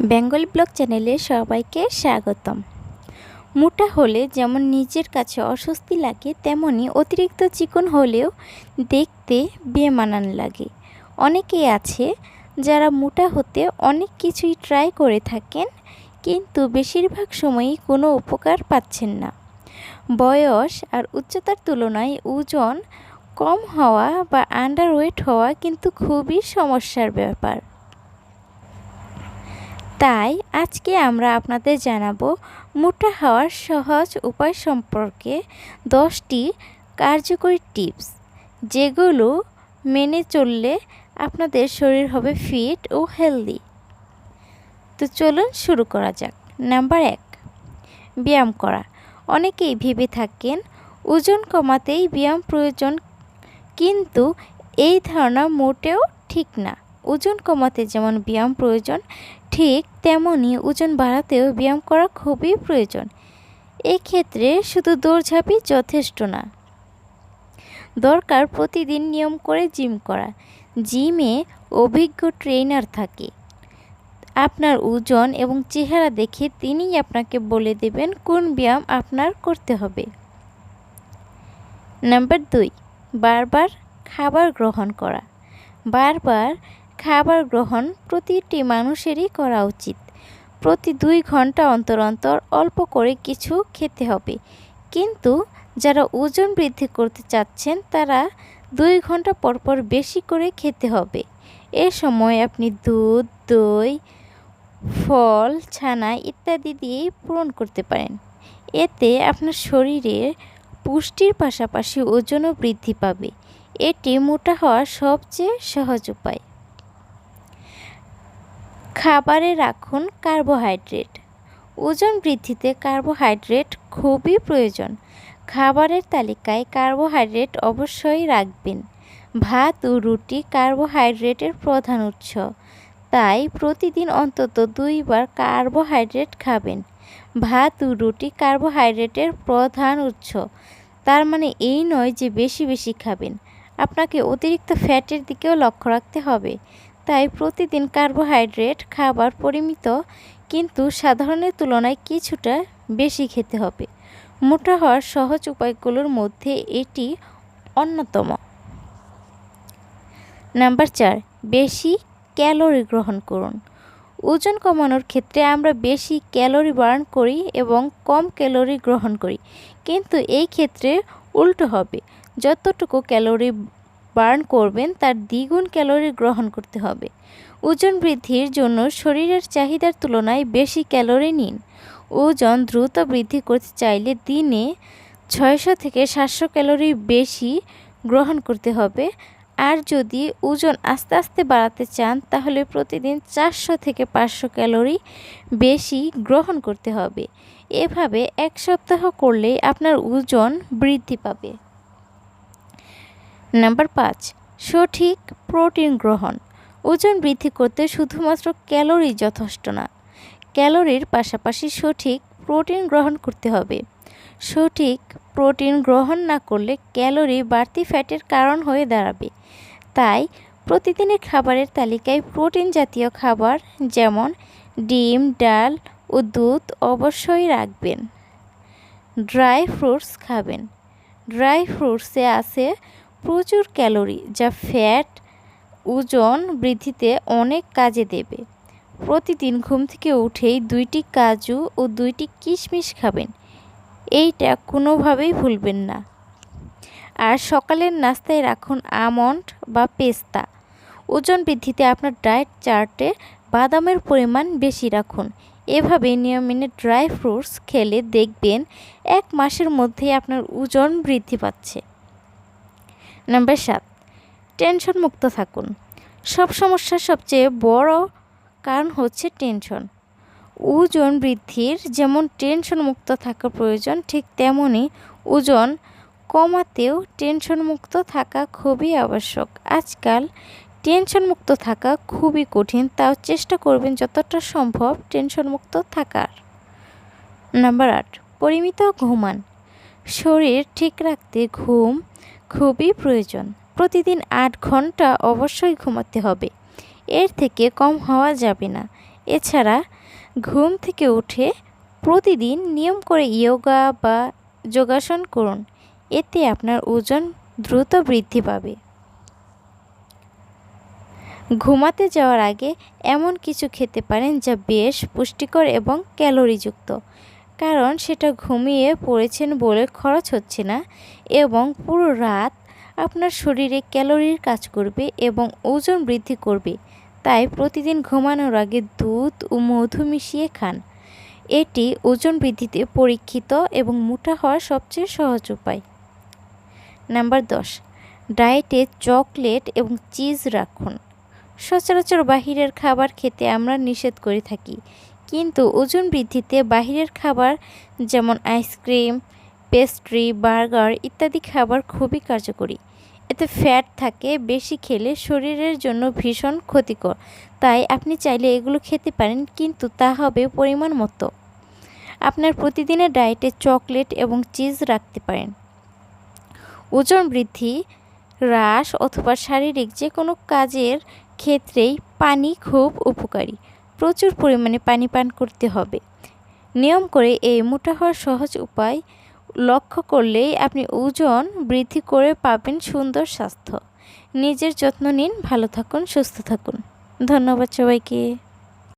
Bengal blog চ্যানেলে সবাইকে স্বাগতম। মোটা হলে যেমন নিজের কাছে অস্বস্তি লাগে, তেমনি অতিরিক্ত চিকন হলেও দেখতে বেমানান লাগে। অনেকেই আছে যারা মোটা হতে অনেক কিছুই ট্রাই করে থাকেন, কিন্তু বেশিরভাগ সময়ই কোনো উপকার পাচ্ছেন না। বয়স আর উচ্চতার তুলনায় ওজন কম হওয়া বা আন্ডারওয়েট হওয়া কিন্তু খুবই সমস্যার ব্যাপার। তাই আজকে আমরা আপনাদের জানাব মোটা হওয়ার সহজ উপায় সম্পর্কে দশটি কার্যকরী টিপস, যেগুলো মেনে চললে আপনাদের শরীর হবে ফিট ও হেলদি। তো চলুন শুরু করা যাক। নাম্বার এক, ব্যায়াম করা। অনেকেই ভেবে থাকেন ওজন কমাতেই ব্যায়াম প্রয়োজন, কিন্তু এই ধারণা মোটেও ঠিক না। ওজন কমাতে যেমন ব্যায়াম প্রয়োজন ঠিক তেমনই ওজন বাড়াতেও ব্যায়াম করা খুবই প্রয়োজন। এক্ষেত্রে শুধু দৌড়ঝাঁপই যথেষ্ট না। দরকার প্রতিদিন নিয়ম করে জিম করা। জিমে অভিজ্ঞ ট্রেনার থাকে। আপনার ওজন এবং চেহারা দেখে তিনিই আপনাকে বলে দেবেন কোন ব্যায়াম আপনার করতে হবে। নাম্বার দুই, বারবার খাবার গ্রহণ করা। বারবার খাবার গ্রহণ প্রতিটি মানুষেরই করা উচিত। প্রতি দুই ঘণ্টা অন্তর অন্তর অল্প করে কিছু খেতে হবে। কিন্তু যারা ওজন বৃদ্ধি করতে চাচ্ছেন, তারা দুই ঘণ্টা পরপর বেশি করে খেতে হবে। এ সময় আপনি দুধ, দই, ফল, ছানা ইত্যাদি দিয়েই পূরণ করতে পারেন। এতে আপনার শরীরের পুষ্টির পাশাপাশি ওজনও বৃদ্ধি পাবে। এটি মোটা হওয়ার সবচেয়ে সহজ উপায়। খাবারে রাখুন কার্বোহাইড্রেট। ওজন বৃদ্ধিতে কার্বোহাইড্রেট খুবই প্রয়োজন। খাবারের তালিকায় কার্বোহাইড্রেট অবশ্যই রাখবেন। ভাত ও রুটি কার্বোহাইড্রেটের প্রধান উৎস। তাই প্রতিদিন অন্তত দুইবার কার্বোহাইড্রেট খাবেন। ভাত ও রুটি কার্বোহাইড্রেটের প্রধান উৎস। তার মানে এই নয় যে বেশি বেশি খাবেন। আপনাকে অতিরিক্ত ফ্যাটের দিকেও লক্ষ্য রাখতে হবে। তাই প্রতিদিন কার্বোহাইড্রেট খাবার পরিমিত, কিন্তু সাধারণের তুলনায় কিছুটা বেশি খেতে হবে। মোটা হওয়ার সহজ উপায়গুলোর মধ্যে এটি অন্যতম। নাম্বার চার, বেশি ক্যালোরি গ্রহণ করুন। ওজন কমানোর ক্ষেত্রে আমরা বেশি ক্যালোরি বার্ন করি এবং কম ক্যালোরি গ্রহণ করি, কিন্তু এই ক্ষেত্রে উল্টো হবে। যতটুকু ক্যালোরি বার্ন করবেন, তার দ্বিগুণ ক্যালোরি গ্রহণ করতে হবে। ওজন বৃদ্ধির জন্য শরীরের চাহিদার তুলনায় বেশি ক্যালোরি নিন। ওজন দ্রুত বৃদ্ধি করতে চাইলে দিনে ছয়শো থেকে সাতশো ক্যালোরি বেশি গ্রহণ করতে হবে। আর যদি ওজন আস্তে আস্তে বাড়াতে চান, তাহলে প্রতিদিন চারশো থেকে পাঁচশো ক্যালোরি বেশি গ্রহণ করতে হবে। এভাবে এক সপ্তাহ করলেই আপনার ওজন বৃদ্ধি পাবে। নাম্বার পাঁচ, সঠিক প্রোটিন গ্রহণ। ওজন বৃদ্ধি করতে শুধুমাত্র ক্যালোরি যথেষ্ট না, ক্যালোরির পাশাপাশি সঠিক প্রোটিন গ্রহণ করতে হবে। সঠিক প্রোটিন গ্রহণ না করলে ক্যালোরি বাড়তি ফ্যাটের কারণ হয়ে দাঁড়াবে। তাই প্রতিদিনের খাবারের তালিকায় প্রোটিন জাতীয় খাবার যেমন ডিম, ডাল ও দুধ অবশ্যই রাখবেন। ড্রাই ফ্রুটস খাবেন। ড্রাই ফ্রুটসে আছে প্রচুর ক্যালোরি, যা ফ্যাট, ওজন বৃদ্ধিতে অনেক কাজে দেবে। প্রতিদিন ঘুম থেকে উঠেই দুইটি কাজু ও দুইটি কিশমিশ খাবেন। এইটা কোনোভাবেই ভুলবেন না। আর সকালের নাস্তায় রাখুন আমন্ড বা পেস্তা। ওজন বৃদ্ধিতে আপনার ডায়েট চার্টে বাদামের পরিমাণ বেশি রাখুন। এভাবে নিয়মিত ড্রাই ফ্রুটস খেলে দেখবেন এক মাসের মধ্যেই আপনার ওজন বৃদ্ধি পাচ্ছে। নাম্বার সাত, টেনশন মুক্ত থাকুন। সব সমস্যার সবচেয়ে বড় কারণ হচ্ছে টেনশন। ওজন বৃদ্ধির যেমন টেনশন মুক্ত থাকা প্রয়োজন, ঠিক তেমনই ওজন কমাতেও টেনশন মুক্ত থাকা খুবই আবশ্যক। আজকাল টেনশন মুক্ত থাকা খুবই কঠিন, তাও চেষ্টা করবেন যতটা সম্ভব টেনশন মুক্ত থাকার। নাম্বার আট, পরিমিত ঘুমান। শরীর ঠিক রাখতে ঘুম খুবই প্রয়োজন। প্রতিদিন আট ঘণ্টা অবশ্যই ঘুমাতে হবে। এর থেকে কম হওয়া যাবে না। এছাড়া ঘুম থেকে উঠে প্রতিদিন নিয়ম করে ইয়োগা বা যোগাসন করুন। এতে আপনার ওজন দ্রুত বৃদ্ধি পাবে। ঘুমাতে যাওয়ার আগে এমন কিছু খেতে পারেন যা বেশ পুষ্টিকর এবং ক্যালোরিযুক্ত। কারণ সেটা ঘুমিয়ে পড়েছেন বলে খরচ হচ্ছে না এবং পুরো রাত আপনার শরীরে ক্যালোরির কাজ করবে এবং ওজন বৃদ্ধি করবে। তাই প্রতিদিন ঘুমানোর আগে দুধ ও মধু মিশিয়ে খান। এটি ওজন বৃদ্ধিতে পরীক্ষিত এবং মোটা হওয়ার সবচেয়ে সহজ উপায়। নাম্বার দশ, ডায়েটে চকলেট এবং চিজ রাখুন। সচরাচর বাহিরের খাবার খেতে আমরা নিষেধ করে থাকি। কিন্তু ওজন বৃদ্ধিতে বাহিরের খাবার যেমন আইসক্রিম, পেস্ট্রি, বার্গার ইত্যাদি খাবার খুবই কার্যকরী। এতে ফ্যাট থাকে, বেশি খেলে শরীরের জন্য ভীষণ ক্ষতিকর। তাই আপনি চাইলে এগুলো খেতে পারেন, কিন্তু তা হবে পরিমাণ মতো। আপনার প্রতিদিনের ডায়েটে চকলেট এবং চিজ রাখতে পারেন। ওজন বৃদ্ধি, হ্রাস অথবা শারীরিক যে কোনো কাজের ক্ষেত্রেই পানি খুব উপকারী। প্রচুর পরিমাণে পানি পান করতে হবে। নিয়ম করে এই মোটা হওয়ার সহজ উপায় লক্ষ্য করলেই আপনি ওজন বৃদ্ধি করে পাবেন সুন্দর স্বাস্থ্য। নিজের যত্ন নিন, ভালো থাকুন, সুস্থ থাকুন। ধন্যবাদ সবাইকে।